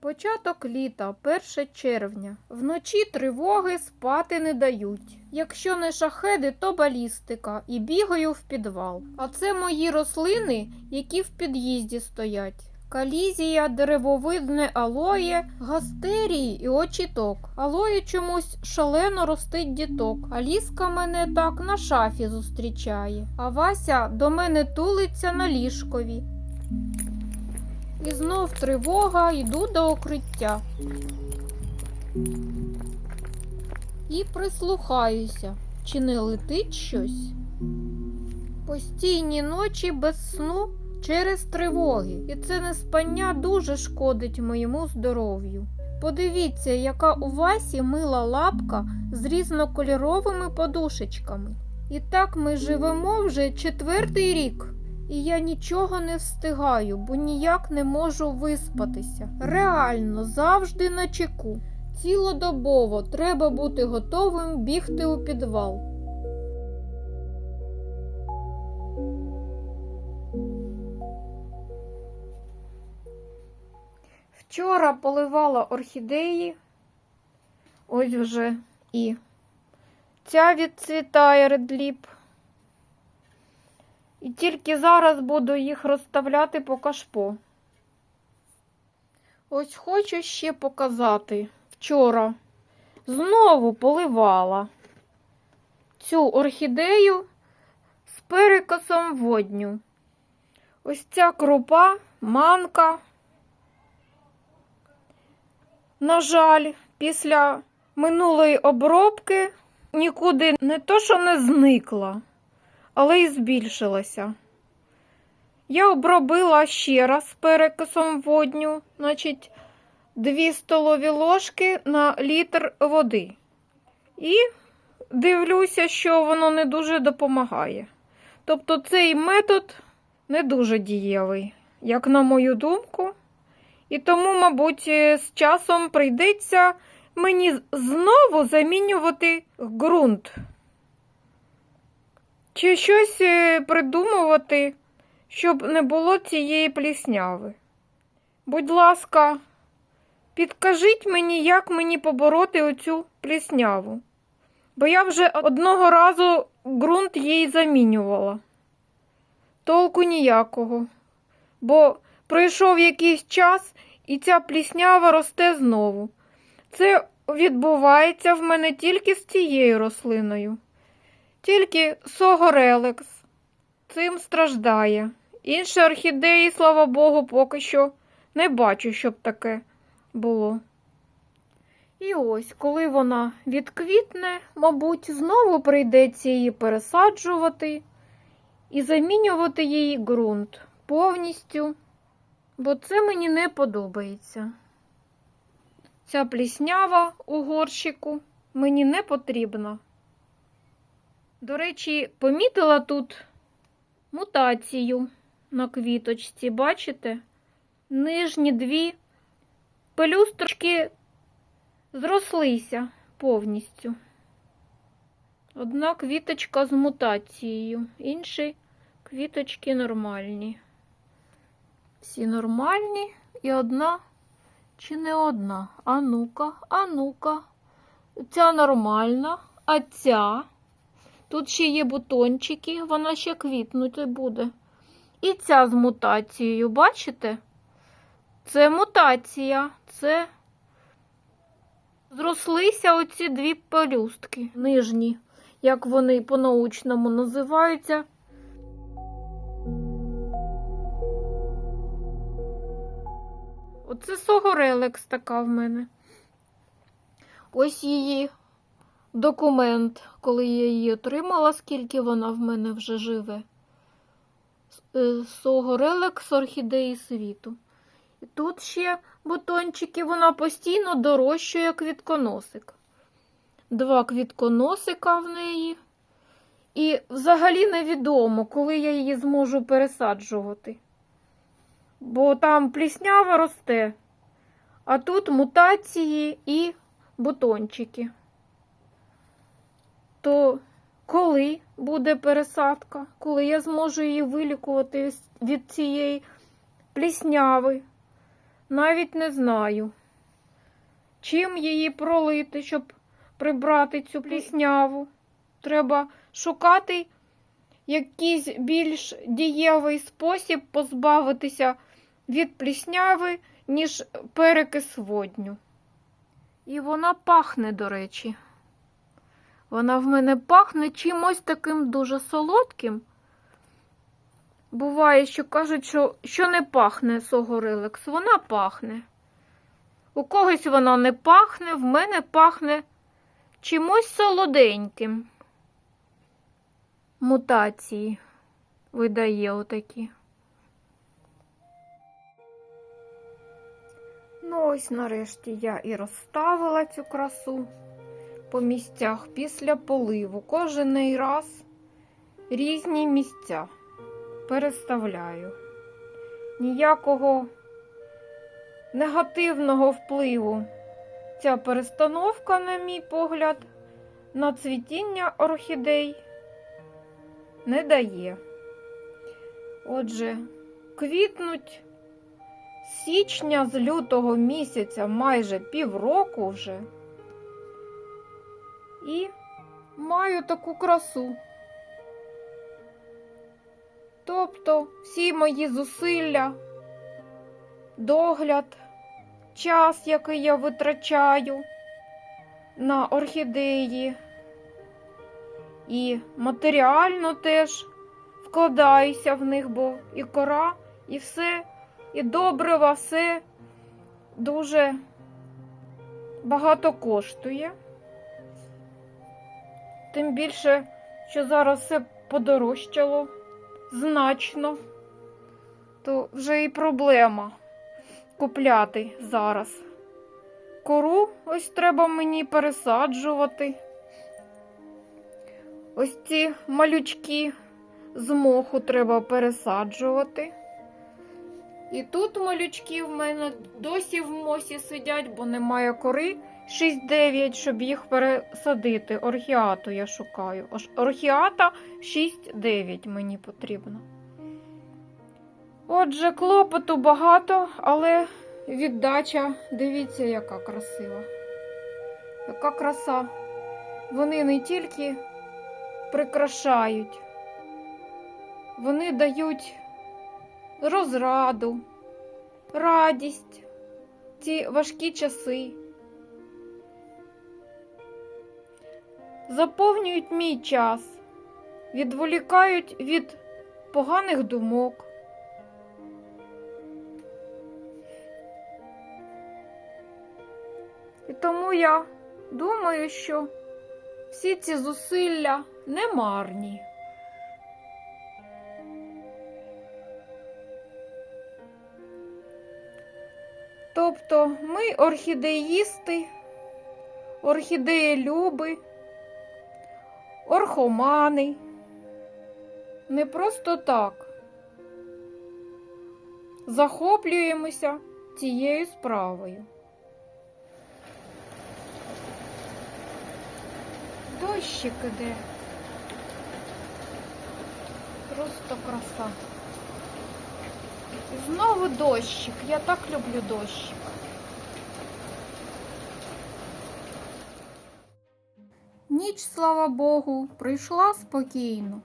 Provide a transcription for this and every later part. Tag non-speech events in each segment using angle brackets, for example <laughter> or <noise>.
Початок літа, 1 червня. Вночі тривоги спати не дають. Якщо не шахеди, то балістика і бігаю в підвал. А це мої рослини, які в під'їзді стоять. Калізія, деревовидне алоє, гастерії і очіток. Алоє чомусь шалено ростить діток, а ліска мене так на шафі зустрічає. А Вася до мене тулиться на ліжкові. І знов тривога, йду до укриття. І прислухаюся, чи не летить щось. Постійні ночі без сну через тривоги, і це неспання дуже шкодить моєму здоров'ю. Подивіться, яка у Васі мила лапка з різнокольоровими подушечками. І так ми живемо вже четвертий рік. І я нічого не встигаю, бо ніяк не можу виспатися. Реально, завжди на чеку. Цілодобово треба бути готовим бігти у підвал. Вчора поливала орхідеї. Ось вже і ця відцвітає редліп. І тільки зараз буду їх розставляти по кашпо. Ось хочу ще показати. Вчора знову поливала цю орхідею з перекосом водню. Ось ця крупа, манка. На жаль, після минулої обробки нікуди не то, що не зникла, але й збільшилася. Я обробила ще раз перекисом водню, значить, 2 столові ложки на літр води. І дивлюся, що воно не дуже допомагає. Тобто цей метод не дуже дієвий, як на мою думку. І тому, мабуть, з часом прийдеться мені знову замінювати ґрунт. Чи щось е, придумувати, щоб не було цієї плісняви. Будь ласка, підкажіть мені, як мені побороти оцю плісняву. Бо я вже одного разу ґрунт їй замінювала. Толку ніякого. Бо пройшов якийсь час і ця пліснява росте знову. Це відбувається в мене тільки з цією рослиною. Тільки согорелекс цим страждає. Інші орхідеї, слава Богу, поки що не бачу, щоб таке було. І ось, коли вона відквітне, мабуть, знову прийдеться її пересаджувати і замінювати її ґрунт повністю, бо це мені не подобається. Ця пліснява у горщику мені не потрібна. До речі, помітила тут мутацію на квіточці, бачите? Нижні дві пелюсточки зрослися повністю. Одна квіточка з мутацією, інші квіточки нормальні. Всі нормальні і одна чи не одна? А ну-ка, а ну-ка. Ця нормальна, а ця. Тут ще є бутончики, вона ще квітнути буде. І ця з мутацією, бачите? Це мутація, це зрослися оці дві пелюстки нижні, як вони по-научному називаються. Оце согорелекс така в мене. Ось її документ, коли я її отримала, скільки вона в мене вже живе. Е, Согорелекс орхідеї світу. І тут ще бутончики, вона постійно дорощує квітконосик. Два квітконосика в неї. І взагалі невідомо, коли я її зможу пересаджувати. Бо там пліснява росте, а тут мутації і бутончики. То коли буде пересадка, коли я зможу її вилікувати від цієї плісняви? навіть не знаю, чим її пролити, щоб прибрати цю плісняву. Треба шукати якийсь більш дієвий спосіб позбавитися від плісняви, ніж перекис водню. І вона пахне, до речі. Вона в мене пахне чимось таким дуже солодким. Буває, що кажуть, що, що не пахне согореликс. Вона пахне. У когось вона не пахне, в мене пахне чимось солоденьким. Мутації видає отакі. Ну, ось нарешті я і розставила цю красу по місцях після поливу. Кожен раз різні місця переставляю. Ніякого негативного впливу ця перестановка, на мій погляд, на цвітіння орхідей не дає. Отже, квітнуть з січня з лютого місяця майже півроку вже. І маю таку красу. Тобто всі мої зусилля, догляд, час, який я витрачаю на орхідеї, і матеріально теж вкладаюся в них, бо і кора, і все, і добрива, все дуже багато коштує. Тим більше, що зараз все подорожчало значно, то вже і проблема купляти зараз. Кору ось треба мені пересаджувати. Ось ці малючки з моху треба пересаджувати. І тут малючки в мене досі в мосі сидять, бо немає кори 6-9, щоб їх пересадити. Орхіату я шукаю. Орхіата 6-9 мені потрібно. Отже, клопоту багато, але віддача, дивіться, яка красива. Яка краса. Вони не тільки прикрашають, вони дають розраду, радість, ці важкі часи. Заповнюють мій час, відволікають від поганих думок. І тому я думаю, що всі ці зусилля не марні. Тобто ми орхідеїсти, орхідеєлюби, орхомани. Не просто так захоплюємося цією справою. Дощик іде. Просто краса. Знову дощик. Я так люблю дощик. Ніч, слава Богу, прийшла спокійно.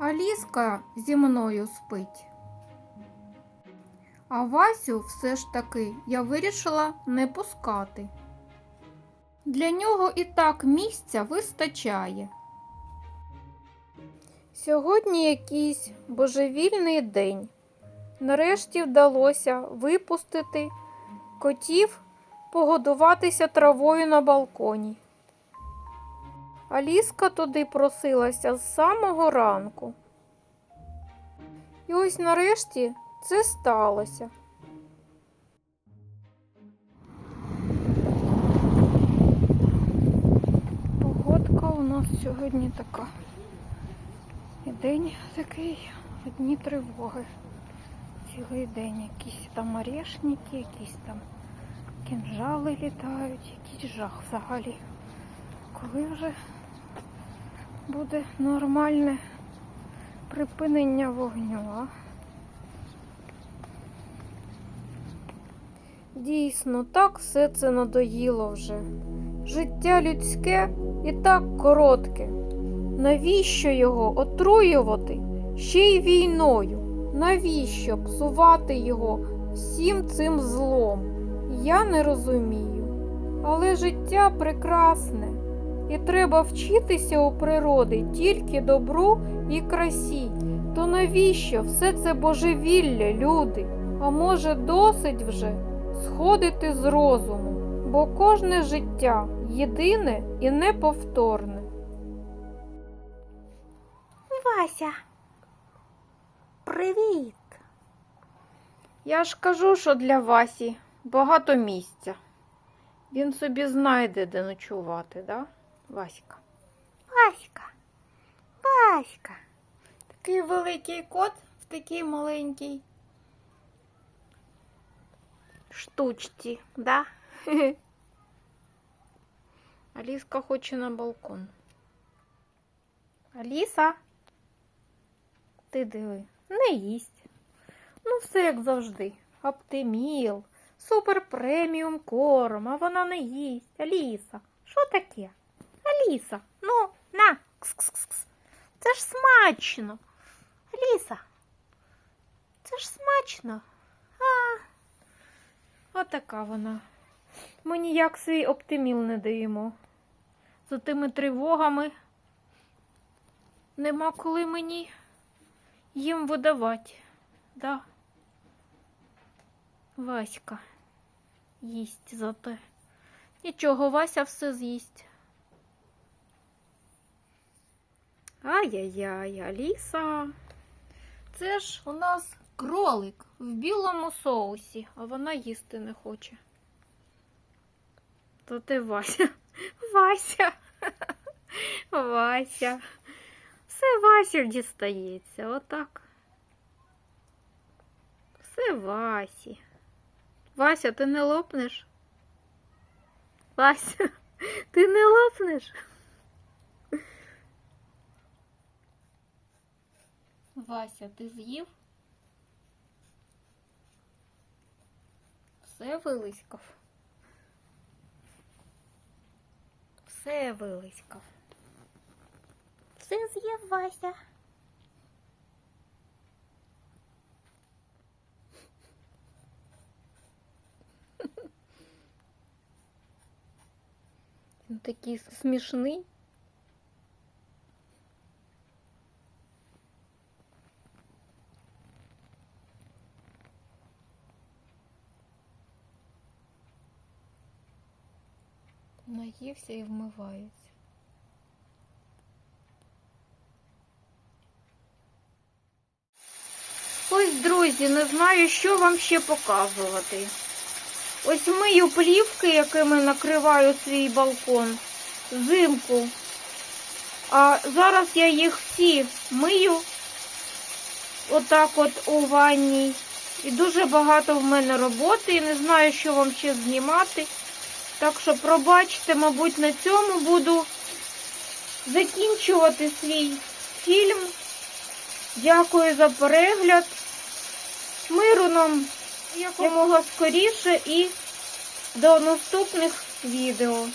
Аліска зі мною спить. А Васю все ж таки я вирішила не пускати. Для нього і так місця вистачає. Сьогодні якийсь божевільний день. Нарешті вдалося випустити котів погодуватися травою на балконі. Аліска туди просилася з самого ранку. І ось нарешті це сталося. Погодка у нас сьогодні така. І день такий, одні тривоги. Цілий день якісь там орешники, якісь там кінжали літають, якийсь жах взагалі. Коли вже буде нормальне припинення вогню? Дійсно, так все це надоїло вже. Життя людське і так коротке. Навіщо його отруювати ще й війною? Навіщо псувати його всім цим злом? Я не розумію. Але життя прекрасне, і треба вчитися у природи тільки добру і красі. То навіщо все це божевілля, люди? А може, досить вже сходити з розуму, бо кожне життя єдине і неповторне. Вася. Привіт. Я ж кажу, що для Васі багато місця. Він собі знайде, де ночувати, да, Васька? Васька. Васька. Такий великий кот в такій маленькій штучці, да? <laughs> Аліска хоче на балкон. Аліса, ти диви, не їсть. Ну, все як завжди. Оптиміл, супер преміум корм, а вона не їсть. Аліса, що таке? Аліса, ну, на, кс-кс-кс. Це ж смачно. Аліса, це ж смачно. А, отака вона. Ми ніяк свій оптиміл не даємо. За тими тривогами нема коли мені їм видавати. Да. Васька їсть зате. Нічого, Вася все з'їсть. Ай-яй-яй, Аліса. Це ж у нас кролик в білому соусі, а вона їсти не хоче. То ти Вася. <laughs> Вася. <laughs> Вася. Все Васю дістається, отак. Все Васі. Вася, ти не лопнеш? Вася, <laughs> ти не лопнеш? Вася, ти з'їв? Все вилиськав. Все вилиськав. Все з'їв Вася. <laughs> Він такий смішний. Наївся і вмивається. Ось, друзі, не знаю, що вам ще показувати. Ось мию плівки, якими накриваю свій балкон взимку. А зараз я їх всі мию отак от у ванній. І дуже багато в мене роботи, і не знаю, що вам ще знімати. Так що пробачте, мабуть, на цьому буду закінчувати свій фільм. Дякую за перегляд. Миру нам якомога скоріше і до наступних відео.